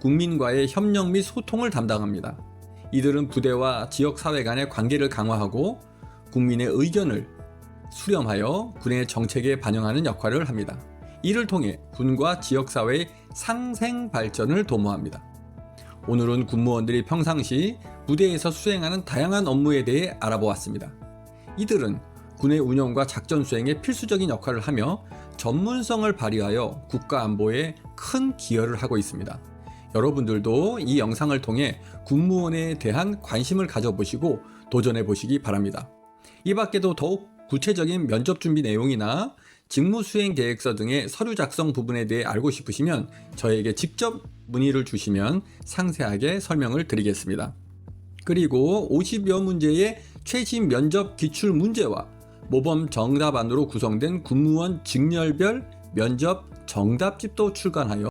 국민과의 협력 및 소통을 담당합니다. 이들은 부대와 지역 사회 간의 관계를 강화하고 국민의 의견을 수렴하여 군의 정책에 반영하는 역할을 합니다. 이를 통해 군과 지역 사회의 상생 발전을 도모합니다. 오늘은 군무원들이 평상시 부대에서 수행하는 다양한 업무에 대해 알아보았습니다. 이들은 군의 운영과 작전 수행에 필수적인 역할을 하며 전문성을 발휘하여 국가 안보에 큰 기여를 하고 있습니다. 여러분들도 이 영상을 통해 군무원에 대한 관심을 가져보시고 도전해 보시기 바랍니다. 이 밖에도 더욱 구체적인 면접 준비 내용이나 직무 수행 계획서 등의 서류 작성 부분에 대해 알고 싶으시면 저에게 직접 문의를 주시면 상세하게 설명을 드리겠습니다. 그리고 50여 문제의 최신 면접 기출 문제와 모범 정답안으로 구성된 군무원 직렬별 면접 정답집도 출간하여